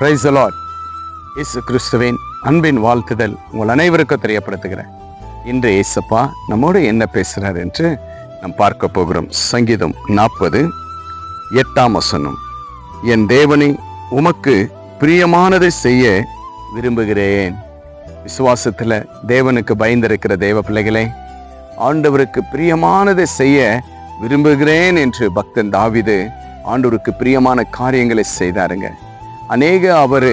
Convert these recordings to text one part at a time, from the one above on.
Price allot இயேசு கிறிஸ்துவின் அன்பின் வாழ்த்துதல் உங்கள் அனைவருக்கும் தெரியப்படுத்துகிறேன். இன்று இயேசப்பா நம்மோடு என்ன பேசுகிறார் என்று நாம் பார்க்க போகிறோம். சங்கீதம் நாற்பது எட்டாம் வசனம். என் தேவனை உமக்கு பிரியமானதை செய்ய விரும்புகிறேன். விசுவாசத்தில் தேவனுக்கு பயந்திருக்கிற தேவ பிள்ளைகளே ஆண்டவருக்கு பிரியமானதை செய்ய விரும்புகிறேன் என்று பக்தன் தாவிது ஆண்டவருக்கு பிரியமான காரியங்களை செய்தாருங்க. அநேக அவர்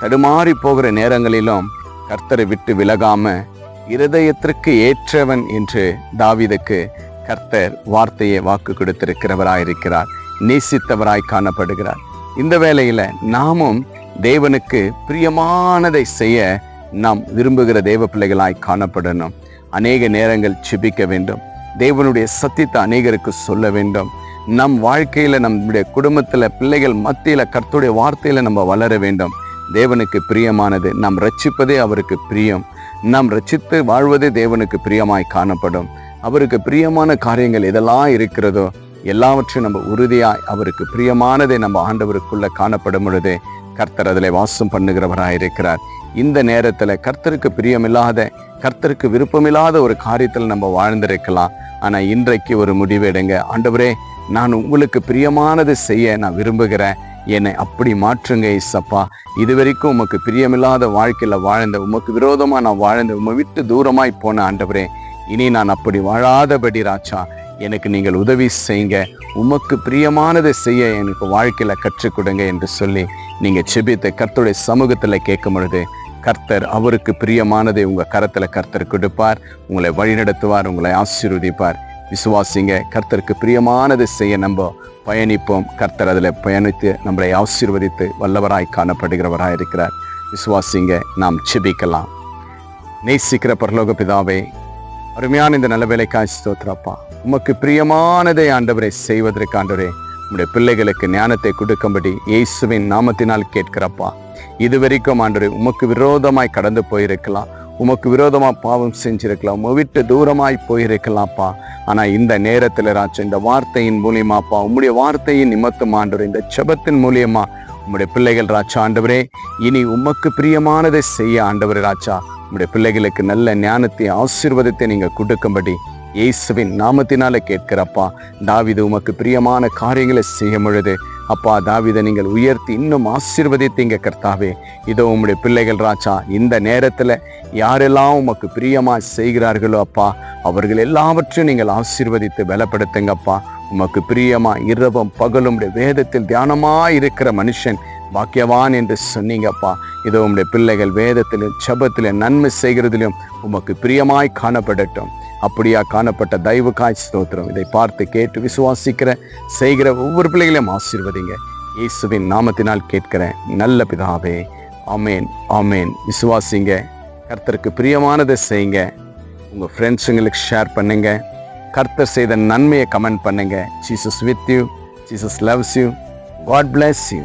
தடுமாறி போகிற நேரங்களிலும் கர்த்தரை விட்டு விலகாம இருதயத்திற்கு ஏற்றவன் என்று தாவிதுக்கு கர்த்தர் வார்த்தையை வாக்கு கொடுத்திருக்கிறவராயிருக்கிறார். நேசித்தவராய் காணப்படுகிறார். இந்த வேளையில நாமும் தேவனுக்கு பிரியமானதை செய்ய நாம் விரும்புகிற தேவ பிள்ளைகளாய் காணப்படணும். அநேக நேரங்கள் சிபிக்க வேண்டும். தேவனுடைய சத்தியத்தை அநேகருக்கு சொல்ல வேண்டும். நம் வாழ்க்கையில் நம்முடைய குடும்பத்தில் பிள்ளைகள் மத்தியில் கர்த்தருடைய வார்த்தையில் நம்ம வளர வேண்டும். தேவனுக்கு பிரியமானது நாம் ரட்சிப்பதே அவருக்கு பிரியம். நாம் ரட்சித்து வாழ்வதே தேவனுக்கு பிரியமாய் காணப்படும். அவருக்கு பிரியமான காரியங்கள் எதெல்லாம் இருக்கிறதோ எல்லாவற்றையும் நம்ம உறுதியாய் அவருக்கு பிரியமானதை நம்ம ஆண்டவருக்குள்ள காணப்படும் பொழுது கர்த்தர் அதில் வாசம் பண்ணுகிறவராயிருக்கிறார் இந்த நேரத்தில் கர்த்தருக்கு பிரியமில்லாத கர்த்தருக்கு விருப்பமில்லாத ஒரு காரியத்தில் நம்ம வாழ்ந்திருக்கலாம். ஆனா இன்றைக்கு ஒரு முடிவு எடுங்க. ஆண்டவரே நான் உங்களுக்கு பிரியமானது செய்ய நான் விரும்புகிறேன். என்னை அப்படி மாற்றுங்க இசப்பா இதுவரைக்கும் உமக்கு பிரியமில்லாத வாழ்க்கையில வாழ்ந்த உமக்கு விரோதமா நான் வாழ்ந்த உமை விட்டு தூரமாய் போன ஆண்டவரே இனி நான் அப்படி வாழாதபடி ராச்சா எனக்கு நீங்கள் உதவி செய்யுங்க. உமக்கு பிரியமானதை செய்ய எனக்கு வாழ்க்கையில கற்றுக் கொடுங்க என்று சொல்லி நீங்க செபித்த கர்த்துடைய சமூகத்துல கேட்கும் பொழுது கர்த்தர் அவருக்கு பிரியமானதை உங்கள் கரத்தில் கர்த்தர் கொடுப்பார். உங்களை வழிநடத்துவார் உங்களை ஆசீர்வதிப்பார். விசுவாசிங்க கர்த்தருக்கு பிரியமானதை செய்ய நம்ம பயணிப்போம். கர்த்தர் அதில் பயணித்து நம்மளை ஆசீர்வதித்து வல்லவராய் காணப்படுகிறவராக இருக்கிறார். விசுவாசிங்க நாம் செபிக்கலாம் நேசிக்கிற பரலோக பிதாவே அருமையான இந்த நல்ல வேலைக்காய் ஸ்தோத்ராப்பா உமக்கு பிரியமானதை ஆண்டவரை செய்வதற்கு ஆண்டவரே உம்முடைய பிள்ளைகளுக்கு ஞானத்தை கொடுக்கும்படி இயேசுவின் நாமத்தினால் கேட்கிறப்பா. இதுவரைக்கும் ஆண்டு உமக்கு விரோதமாய் கடந்து போயிருக்கலாம். உமக்கு விரோதமா பாவம் செஞ்சிருக்கலாம். உமை விட்டு தூரமாய் போயிருக்கலாம்ப்பா. ஆனா இந்த நேரத்துல ராச்சு இந்த வார்த்தையின் மூலியமாப்பா உம்முடைய வார்த்தையின் நிமித்தம் ஆண்டவர் இந்த செபத்தின் மூலியமா உம்முடைய பிள்ளைகள் ராஜா ஆண்டவரே இனி உமக்கு பிரியமானதை செய்ய ஆண்டவர் ராஜா. உம்முடைய பிள்ளைகளுக்கு நல்ல ஞானத்தை ஆசீர்வாதத்தை நீங்க கொடுக்கும்படி இயேசுவின் நாமத்தினால கேட்கிறப்பா தாவிது உமக்கு பிரியமான காரியங்களை செய்யும் பொழுது அப்பா தாவிதை நீங்கள் உயர்த்தி இன்னும் ஆசீர்வதித்தீங்க கர்த்தாவே. இதோ உம்முடைய பிள்ளைகள் ராஜா இந்த நேரத்தில் யாரெல்லாம் உமக்கு பிரியமாக செய்கிறார்களோ அப்பா அவர்கள் எல்லாவற்றையும் நீங்கள் ஆசீர்வதித்து பலப்படுத்துங்கப்பா உமக்கு பிரியமா இரவும் பகலும் உடைய வேதத்தில் தியானமா இருக்கிற மனுஷன் பாக்கியவான் என்று சொன்னீங்கப்பா இதோ உம்முடைய பிள்ளைகள் வேதத்திலும் செபத்திலும் நன்மை செய்கிறதிலும் உமக்கு பிரியமாய் காணப்படட்டும். அப்படியா காணப்பட்ட தயவுக்காய் ஸ்தோத்திரம். இதை பார்த்து கேட்டு விசுவாசிக்கிற செய்கிற ஒவ்வொரு பிள்ளைகளையும் ஆசீர்வதிங்க. இயேசுவின் நாமத்தினால் கேட்கிறேன் நல்ல பிதாவே ஆமேன் ஆமேன். விசுவாசிங்க கர்த்தருக்கு பிரியமானதை செய்யுங்க. உங்கள் ஃப்ரெண்ட்ஸுங்களுக்கு ஷேர் பண்ணுங்க. கர்த்தர் செய்த நன்மையை கமெண்ட் பண்ணுங்க. Jesus with you Jesus loves you God bless you